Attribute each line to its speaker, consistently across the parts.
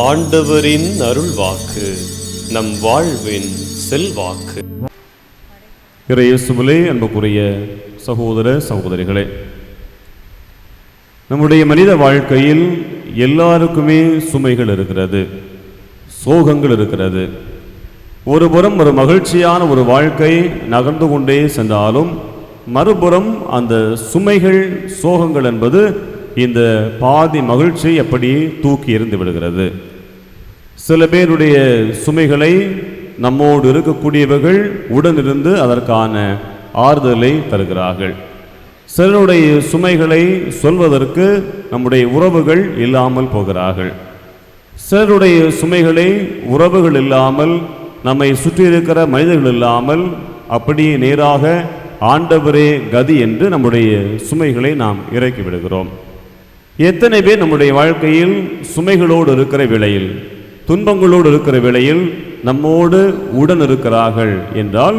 Speaker 1: ஆண்டவரின் அருள்வாக்கு நம் வாழ்வின் செல்வாக்கு.
Speaker 2: இறையேசுவிலே அன்புக்குரிய சகோதர சகோதரிகளே நம்முடைய மனித வாழ்க்கையில் எல்லாருக்குமே சுமைகள் இருக்கிறது சோகங்கள் இருக்கிறது. ஒருபுறம் ஒரு மகிழ்ச்சியான ஒரு வாழ்க்கை நகர்ந்து கொண்டே சென்றாலும் மறுபுறம் அந்த சுமைகள் சோகங்கள் என்பது இந்த பாதி மகிழ்ச்சி எப்படி தூக்கி எறிந்து விடுகிறது? சில பேருடைய சுமைகளை நம்மோடு இருக்கக்கூடியவர்கள் உடனிருந்து அதற்கான ஆறுதலை தருகிறார்கள். சிலருடைய சுமைகளை சொல்வதற்கு நம்முடைய உறவுகள் இல்லாமல் போகிறார்கள். சிலருடைய சுமைகளை உறவுகள் இல்லாமல் நம்மை சுற்றி இருக்கிற மனிதர்கள் இல்லாமல் அப்படியே நேராக ஆண்டவரே கதி என்று நம்முடைய சுமைகளை நாம் இறக்கி விடுகிறோம். எத்தனை பேர் நம்முடைய வாழ்க்கையில் சுமைகளோடு இருக்கிற வேளையில் துன்பங்களோடு இருக்கிற வேளையில் நம்மோடு உடன் இருக்கிறார்கள் என்றால்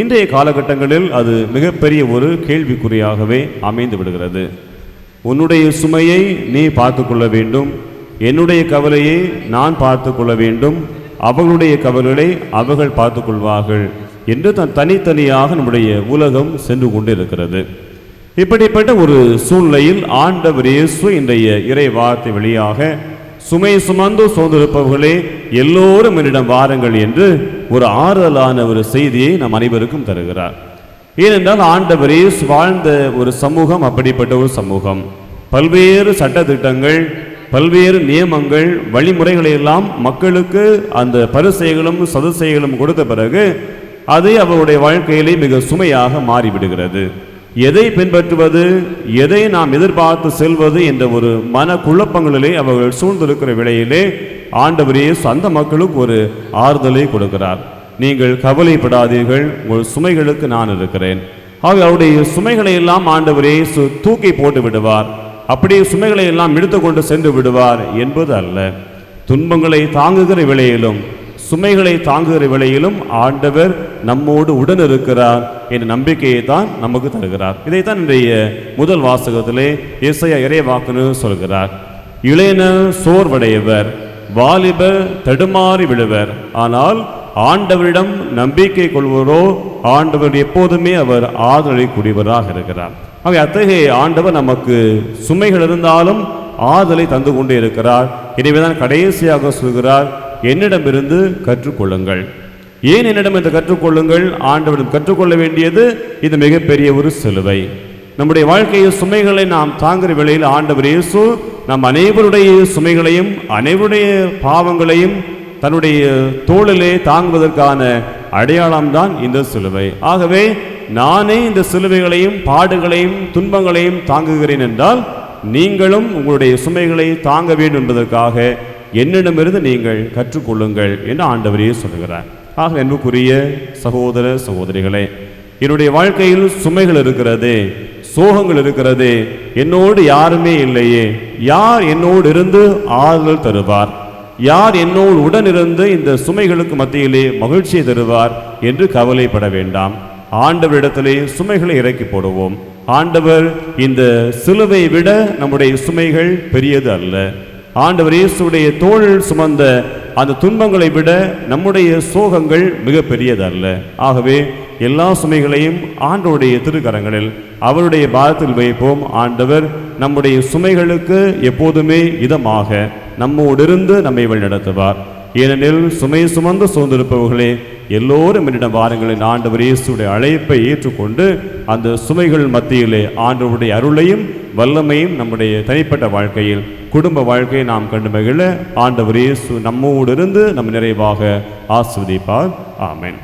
Speaker 2: இன்றைய காலகட்டங்களில் அது மிகப்பெரிய ஒரு கேள்விக்குறியாகவே அமைந்து விடுகிறது. உன்னுடைய சுமையை நீ பார்த்து கொள்ள வேண்டும். என்னுடைய கவலையை நான் பார்த்து கொள்ள வேண்டும். அவர்களுடைய கவலைகளை அவர்கள் பார்த்து கொள்வார்கள் என்று தன் தனித்தனியாக நம்முடைய உலகம் சென்று கொண்டிருக்கிறது. இப்படிப்பட்ட ஒரு சூழ்நிலையில் ஆண்டவர் இயேசு இன்றைய இறை வார்த்தை வழியாக சுமை சுமந்து சோர்ந்திருப்பவர்களே எல்லோரும் என்னிடம் வாருங்கள் என்று ஒரு ஆறுதலான ஒரு செய்தியை நம் அனைவருக்கும் தருகிறார். ஏனென்றால் ஆண்டவர் இயேசு வாழ்ந்த ஒரு சமூகம் அப்படிப்பட்ட ஒரு சமூகம். பல்வேறு சட்டத்திட்டங்கள் பல்வேறு நியமங்கள் வழிமுறைகளை எல்லாம் மக்களுக்கு அந்த பரிசைகளும் சதுசைகளும் கொடுத்த பிறகு அது அவருடைய வாழ்க்கையிலே மிக சுமையாக மாறிவிடுகிறது. எதை பின்பற்றுவது எதை நாம் எதிர்பார்த்து செல்வது என்ற ஒரு மன குழப்பங்களிலே அவர்கள் சூழ்ந்திருக்கிற வேளையிலே ஆண்டவரே சொந்த அந்த மக்களுக்கு ஒரு ஆறுதலை கொடுக்கிறார். நீங்கள் கவலைப்படாதீர்கள் உங்கள் சுமைகளுக்கு நான் இருக்கிறேன். ஆக அவருடைய சுமைகளை எல்லாம் ஆண்டவரே தூக்கி போட்டு விடுவார். அப்படியே சுமைகளை எல்லாம் எடுத்துக்கொண்டு சென்று விடுவார் என்பது அல்ல. துன்பங்களை தாங்குகிற விலையிலும் சுமைகளை தாங்குகிற வேளையிலும் ஆண்டவர் நம்மோடு உடன் இருக்கிறார் என்ற நம்பிக்கையை தான் நமக்கு தருகிறார். இதைத்தான் இன்றைய முதல் வாசகத்திலே இசைய இறைவாக்குன்னு சொல்கிறார். இளைஞர் சோர்வடையவர் வாலிபர் தடுமாறி விடுவர் ஆனால் ஆண்டவரிடம் நம்பிக்கை கொள்வரோ ஆண்டவர் எப்போதுமே அவர் ஆதரவைக்கூடியவராக இருக்கிறார். ஆகவே அத்தகைய ஆண்டவர் நமக்கு சுமைகள் இருந்தாலும் ஆதலை தந்து கொண்டே இருக்கிறார். எனவேதான் கடைசியாக சொல்கிறார். என்னிடமிருந்து கற்றுக்கொள்ளுங்கள். ஏன் என்னிடம் என்று கற்றுக்கொள்ளுங்கள்? ஆண்டவரிடம் கற்றுக்கொள்ள வேண்டியது இது மிகப்பெரிய ஒரு சிலுவை. நம்முடைய வாழ்க்கையில் சுமைகளை நாம் தாங்குகிற வேளையில் ஆண்டவர் இயேசு நம் அனைவருடைய சுமைகளையும் அனைவருடைய பாவங்களையும் தன்னுடைய தோளிலே தாங்குவதற்கான அடையாளம்தான் இந்த சிலுவை. ஆகவே நானே இந்த சிலுவைகளையும் பாடுகளையும் துன்பங்களையும் தாங்குகிறேன் என்றால் நீங்களும் உங்களுடைய சுமைகளை தாங்க வேண்டும் என்பதற்காக என்னிடமிருந்து நீங்கள் கற்றுக்கொள்ளுங்கள் என்று ஆண்டவரே சொல்கிறார் ஆக அன்புக்குரிய சகோதர சகோதரிகளே என்னுடைய வாழ்க்கையில் சுமைகள் இருக்கிறது சோகங்கள் இருக்கிறது என்னோடு யாருமே இல்லையே யார் என்னோடு இருந்து ஆறுதல் தருவார் யார் என்னோடு உடனிருந்து இந்த சுமைகளுக்கு மத்தியிலே மகிழ்ச்சியை தருவார் என்று கவலைப்பட வேண்டாம். ஆண்டவரிடத்திலே சுமைகளை இறக்கி போடுவோம். ஆண்டவர் இந்த சிலுவை விட நம்முடைய சுமைகள் பெரியது அல்ல. ஆண்டவர் இயேசுடைய தோழில் சுமந்த அந்த துன்பங்களை விட நம்முடைய சோகங்கள் மிக பெரியதல்ல ஆகவே எல்லா சுமைகளையும் ஆண்டவருடைய திருக்கரங்களில் அவருடைய பாதத்தில் வைப்போம். ஆண்டவர் நம்முடைய சுமைகளுக்கு எப்போதுமே இதமாக நம்மோடிருந்து நம்மை வழிநடத்துவார். ஏனெனில் சுமை சுமந்து சோர்ந்திருப்பவர்களே எல்லோரும் என்னிடம் வாருங்களின் ஆண்டவர் இயேசுடைய அழைப்பை ஏற்றுக்கொண்டு அந்த சுமைகள் மத்தியிலே ஆண்டவருடைய அருளையும் வல்லமையும் நம்முடைய தனிப்பட்ட வாழ்க்கையில் குடும்ப வாழ்க்கையை நாம் கண்டு மகிழ ஆண்டவர் இயேசு நம்மோடு இருந்து நம் நிறைவாக ஆஸ்வதிப்பார் ஆமேன்.